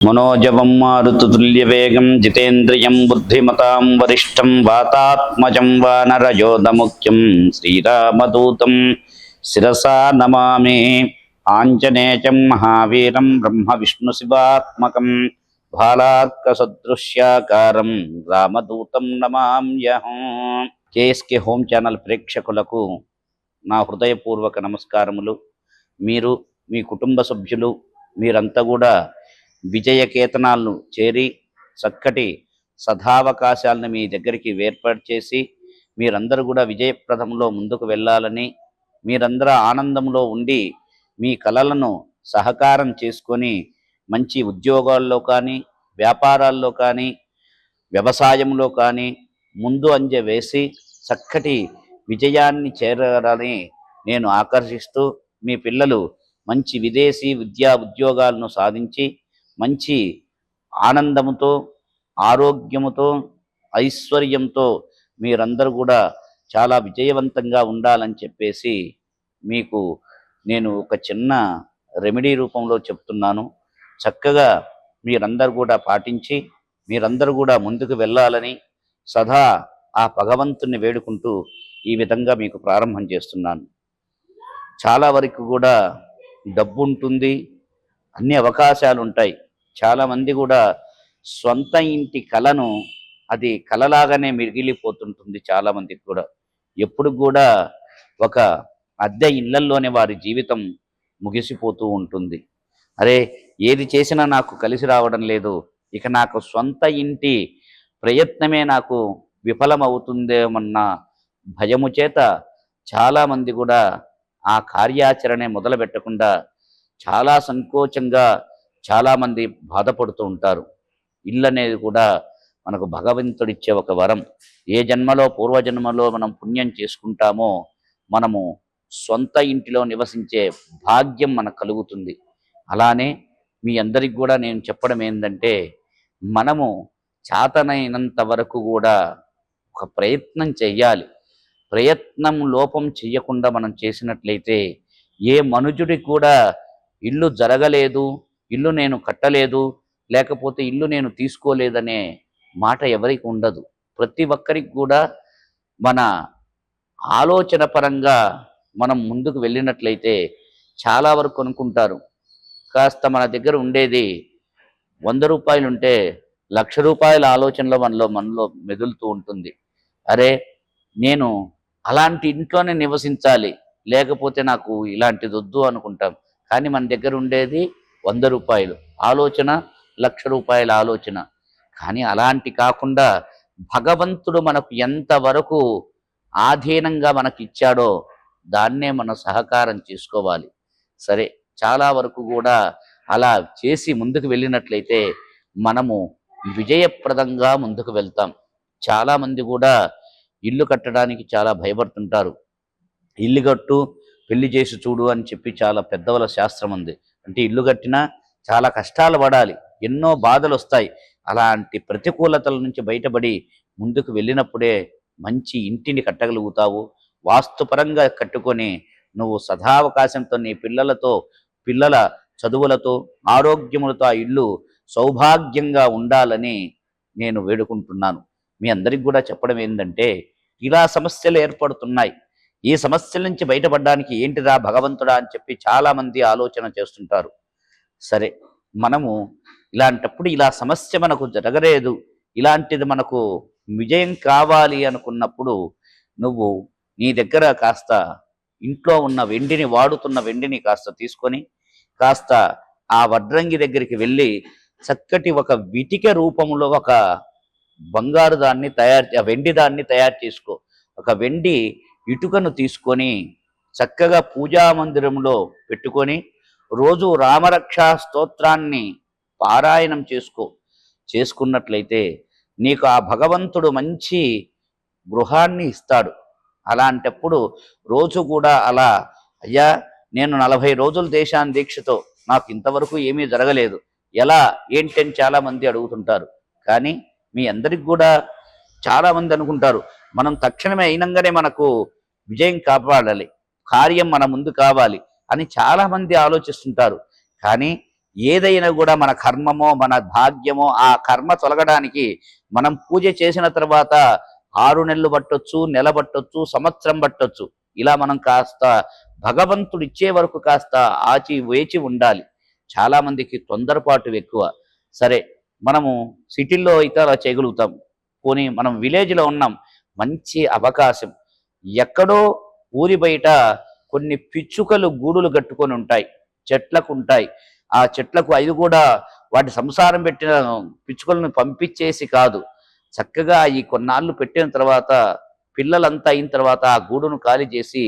మనోజవం మారుతుల్యవేగం జితేంద్రియం బుద్ధిమతాం వరిష్టం వాతాత్మజం వానరయోధముఖ్యం శ్రీరామదూతం శిరసా నమామి ఆంజనేయం మహావీరం బ్రహ్మ విష్ణు శివాత్మకం భాలాత్కసదృశ్యాకారం రామదూతం నమామ్యహం KSK home channel ప్రేక్షకులకు నా హృదయపూర్వక నమస్కారములు. మీరు మీ కుటుంబ సభ్యులు మీరంతా కూడా విజయకేతనాలను చేరి చక్కటి సదావకాశాలను మీ దగ్గరికి ఏర్పాటు చేసి మీరందరూ కూడా విజయప్రదంలో ముందుకు వెళ్ళాలని మీరందరూ ఆనందంలో ఉండి మీ కలలను సహకారం చేసుకొని మంచి ఉద్యోగాల్లో కానీ వ్యాపారాల్లో కానీ వ్యవసాయంలో కానీ ముందు అంజె వేసి చక్కటి విజయాన్ని చేరాలని నేను ఆకర్షిస్తూ మీ పిల్లలు మంచి విదేశీ విద్యా ఉద్యోగాలను సాధించి మంచి ఆనందముతో ఆరోగ్యముతో ఐశ్వర్యంతో మీరందరూ కూడా చాలా విజయవంతంగా ఉండాలని చెప్పేసి మీకు నేను ఒక చిన్న రెమెడీ రూపంలో చెప్తున్నాను. చక్కగా మీరందరూ కూడా పాటించి మీరందరూ కూడా ముందుకు వెళ్ళాలని సదా ఆ భగవంతుని వేడుకుంటూ ఈ విధంగా మీకు ప్రారంభం చేస్తున్నాను. చాలా వరకు కూడా డబ్బు ఉంటుంది అన్ని అవకాశాలు ఉంటాయి చాలామంది కూడా సొంత ఇంటి కళను అది కలలాగానే మిగిలిపోతుంటుంది చాలామందికి కూడా. ఎప్పుడు కూడా ఒక అద్దె ఇళ్ళల్లోనే వారి జీవితం ముగిసిపోతూ ఉంటుంది. అరే ఏది చేసినా నాకు కలిసి రావడం లేదు. ఇక నాకు సొంత ఇంటి ప్రయత్నమే నాకు విఫలమవుతుందేమన్న భయము చేత చాలామంది కూడా ఆ కార్యాచరణే మొదలుపెట్టకుండా చాలా సంకోచంగా చాలామంది బాధపడుతూ ఉంటారు. ఇల్లు అనేది కూడా మనకు భగవంతుడిచ్చే ఒక వరం. ఏ జన్మలో పూర్వజన్మలో మనం పుణ్యం చేసుకుంటామో మనము సొంత ఇంటిలో నివసించే భాగ్యం మనకు కలుగుతుంది. అలానే మీ అందరికి కూడా నేను చెప్పడం ఏంటంటే మనము చాతనైనంత వరకు కూడా ఒక ప్రయత్నం చెయ్యాలి. ప్రయత్నం లోపం చెయ్యకుండా మనం చేసినట్లయితే ఏ మనుజుడికి కూడా ఇల్లు జరగలేదు ఇల్లు నేను కట్టలేదు లేకపోతే ఇల్లు నేను తీసుకోలేదనే మాట ఎవరికి ఉండదు. ప్రతి ఒక్కరికి కూడా మన ఆలోచన పరంగా మనం ముందుకు వెళ్ళినట్లయితే చాలా వరకు అనుకుంటారు. కాస్త మన దగ్గర ఉండేది వంద రూపాయలు ఉంటే లక్ష రూపాయల ఆలోచనలో మనలో మనలో మెదులుతూ ఉంటుంది. అరే నేను అలాంటి ఇంట్లోనే నివసించాలి లేకపోతే నాకు ఇలాంటిది వద్దు అనుకుంటాం. కానీ మన దగ్గర ఉండేది వంద రూపాయలు. ఆలోచన లక్ష రూపాయల ఆలోచన. కానీ అలాంటి కాకుండా భగవంతుడు మనకు ఎంతవరకు ఆధీనంగా మనకి ఇచ్చాడో దాన్నే మనం సహకారం చేసుకోవాలి. సరే చాలా వరకు కూడా అలా చేసి ముందుకు వెళ్ళినట్లయితే మనము విజయప్రదంగా ముందుకు వెళ్తాం. చాలామంది కూడా ఇల్లు కట్టడానికి చాలా భయపడుతుంటారు. ఇల్లు కట్టు పెళ్ళి చేసి చూడు అని చెప్పి చాలా పెద్దవాళ్ళ శాస్త్రం ఉంది. అంటే ఇల్లు కట్టినా చాలా కష్టాలు పడాలి. ఎన్నో బాధలు వస్తాయి అలాంటి ప్రతికూలతల నుంచి బయటపడి ముందుకు వెళ్ళినప్పుడే మంచి ఇంటిని కట్టగలుగుతావు. వాస్తుపరంగా కట్టుకొని నువ్వు సదావకాశంతో నీ పిల్లలతో పిల్లల చదువులతో ఆరోగ్యములతో ఆ ఇల్లు సౌభాగ్యంగా ఉండాలని నేను వేడుకుంటున్నాను. మీ అందరికి కూడా చెప్పడం ఏంటంటే ఇలా సమస్యలు ఏర్పడుతున్నాయి. ఈ సమస్యల నుంచి బయటపడడానికి ఏంటిరా భగవంతుడా అని చెప్పి చాలామంది ఆలోచన చేస్తుంటారు. సరే మనము ఇలాంటప్పుడు ఇలా సమస్య మనకు జరగలేదు ఇలాంటిది మనకు విజయం కావాలి అనుకున్నప్పుడు నువ్వు నీ దగ్గర కాస్త ఇంట్లో ఉన్న వెండిని వాడుతున్న వెండిని కాస్త తీసుకొని కాస్త ఆ వడ్రంగి దగ్గరికి వెళ్ళి చక్కటి ఒక విటిక రూపంలో ఒక బంగారు దాన్ని తయారు వెండి దాన్ని తయారు చేసుకో. ఒక వెండి ఇటుకను తీసుకొని చక్కగా పూజా మందిరంలో పెట్టుకొని రోజు రామరక్షా స్తోత్రాన్ని పారాయణం చేసుకో చేసుకున్నట్లయితే నీకు ఆ భగవంతుడు మంచి గృహాన్ని ఇస్తాడు. అలాంటప్పుడు రోజు కూడా అలా అయ్యా నేను నలభై రోజులు దేశాన్ని దీక్షతో నాకు ఇంతవరకు ఏమీ జరగలేదు. ఎలా ఏంటని చాలామంది అడుగుతుంటారు. కానీ మీ అందరికి కూడా చాలామంది అనుకుంటారు. మనం తక్షణమే అయినంగానే మనకు విజయం కాపాడాలి కార్యం మన ముందు కావాలి అని చాలామంది ఆలోచిస్తుంటారు. కానీ ఏదైనా కూడా మన కర్మమో మన భాగ్యమో ఆ కర్మ తొలగడానికి మనం పూజ చేసిన తర్వాత ఆరు నెలలు పట్టొచ్చు నెల పట్టొచ్చు సంవత్సరం పట్టొచ్చు. ఇలా మనం కాస్త భగవంతుడు ఇచ్చే వరకు కాస్త ఆచి వేచి ఉండాలి. చాలామందికి తొందరపాటు ఎక్కువ. సరే మనము సిటీల్లో అయితే అలా చేయగలుగుతాం. పోనీ మనం విలేజ్లో ఉన్నాం. మంచి అవకాశం. ఎక్కడో ఊరి బయట కొన్ని పిచ్చుకలు గూడులు కట్టుకొని ఉంటాయి చెట్లకు ఉంటాయి. ఆ చెట్లకు అవి కూడా వాటి సంసారం పెట్టిన పిచ్చుకలను పంపించేసి కాదు చక్కగా ఈ కొన్నాళ్ళు పెట్టిన తర్వాత పిల్లలంతా అయిన తర్వాత ఆ గూడును ఖాళీ చేసి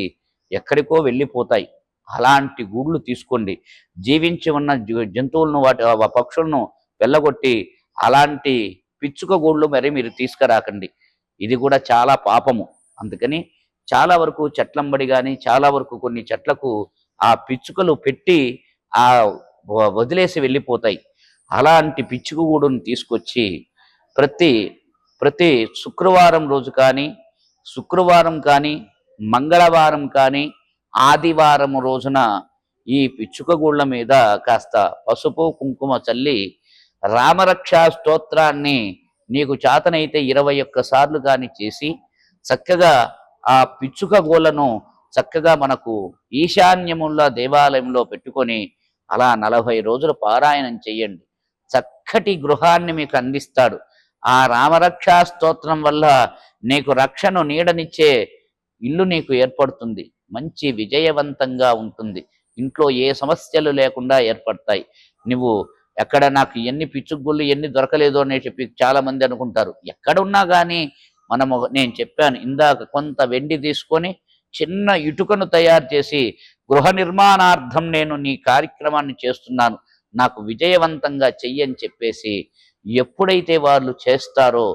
ఎక్కడికో వెళ్ళిపోతాయి. అలాంటి గూళ్ళు తీసుకోండి. జీవించి ఉన్న జంతువులను వాటి ఆ పక్షులను వెళ్ళగొట్టి అలాంటి పిచ్చుక గూళ్ళు మరి మీరు తీసుకురాకండి. ఇది కూడా చాలా పాపము. అందుకని చాలా వరకు చెట్లంబడి కానీ చాలా వరకు కొన్ని చెట్లకు ఆ పిచ్చుకలు పెట్టి ఆ వదిలేసి వెళ్ళిపోతాయి. అలాంటి పిచ్చుక గూడును తీసుకొచ్చి ప్రతి ప్రతి శుక్రవారం రోజు కానీ శుక్రవారం కానీ మంగళవారం కానీ ఆదివారం రోజున ఈ పిచ్చుక గూళ్ళ మీద కాస్త పసుపు కుంకుమ చల్లి రామరక్షా స్తోత్రాన్ని నీకు చేతనైతే ఇరవై ఒక్క సార్లు కానీ చేసి చక్కగా ఆ పిచ్చుక గోళ్ళను చక్కగా మనకు ఈశాన్యముల దేవాలయంలో పెట్టుకొని అలా నలభై రోజులు పారాయణం చెయ్యండి. చక్కటి గృహాన్ని మీకు అందిస్తాడు. ఆ రామరక్షా స్తోత్రం వల్ల నీకు రక్షను నీడనిచ్చే ఇల్లు నీకు ఏర్పడుతుంది. మంచి విజయవంతంగా ఉంటుంది. ఇంట్లో ఏ సమస్యలు లేకుండా ఏర్పడతాయి. నువ్వు ఎక్కడ నాకు ఎన్ని పిచ్చుగుళ్ళు ఎన్ని దొరకలేదు అని చెప్పి చాలా మంది అనుకుంటారు. ఎక్కడున్నా కానీ మనము నేను చెప్పాను ఇందాక కొంత వెండి తీసుకొని చిన్న ఇటుకను తయారు చేసి గృహ నిర్మాణార్థం నేను నీ కార్యక్రమాన్ని చేస్తున్నాను నాకు విజయవంతంగా చెయ్యని చెప్పేసి ఎప్పుడైతే వాళ్ళు చేస్తారో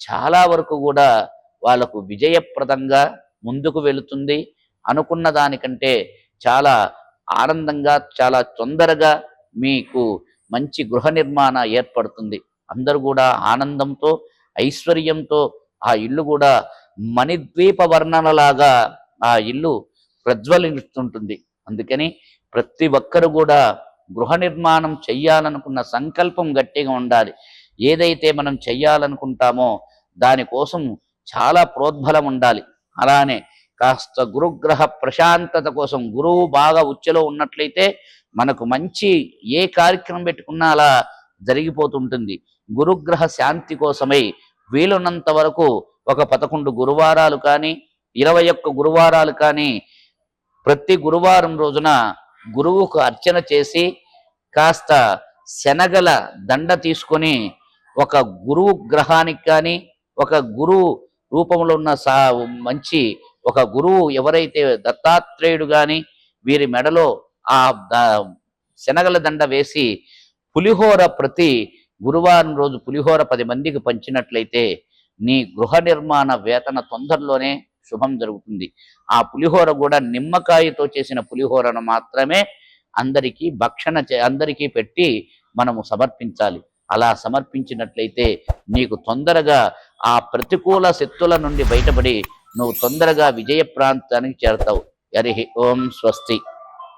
చాలా వరకు కూడా వాళ్ళకు విజయప్రదంగా ముందుకు వెళుతుంది అనుకున్న దానికంటే చాలా ఆనందంగా చాలా తొందరగా మీకు మంచి గృహ నిర్మాణ ఏర్పడుతుంది. అందరూ కూడా ఆనందంతో ఐశ్వర్యంతో ఆ ఇల్లు కూడా మణిద్వీప వర్ణనలాగా ఆ ఇల్లు ప్రజ్వలిస్తుంటుంది. అందుకని ప్రతి ఒక్కరు కూడా గృహ నిర్మాణం చెయ్యాలనుకున్న సంకల్పం గట్టిగా ఉండాలి. ఏదైతే మనం చెయ్యాలనుకుంటామో దానికోసం చాలా ప్రోద్బలం ఉండాలి. అలానే కాస్త గురుగ్రహ ప్రశాంతత కోసం గురువు బాగా ఉచ్చలో ఉన్నట్లయితే మనకు మంచి ఏ కార్యక్రమం పెట్టుకున్నా అలా జరిగిపోతుంటుంది. గురుగ్రహ శాంతి కోసమై వీలున్నంత వరకు ఒక పదకొండు గురువారాలు కానీ ఇరవై ఒక్క గురువారాలు కానీ ప్రతి గురువారం రోజున గురువుకు అర్చన చేసి కాస్త శనగల దండ తీసుకొని ఒక గురువు గ్రహానికి కానీ ఒక గురువు రూపంలో ఉన్న సా మంచి ఒక గురువు ఎవరైతే దత్తాత్రేయుడు కానీ వీరి మెడలో ఆ శనగల దండ వేసి పులిహోర ప్రతి గురువారం రోజు పులిహోర పది మందికి పంచినట్లయితే నీ గృహ నిర్మాణ వేతన తొందరలోనే శుభం జరుగుతుంది. ఆ పులిహోర కూడా నిమ్మకాయతో చేసిన పులిహోరను మాత్రమే అందరికీ భక్షణ అందరికీ పెట్టి మనము సమర్పించాలి. అలా సమర్పించినట్లయితే నీకు తొందరగా ఆ ప్రతికూల శక్తుల నుండి బయటపడి నువ్వు తొందరగా విజయ ప్రాంతానికి చేరతావు. హరి ఓం స్వస్తి.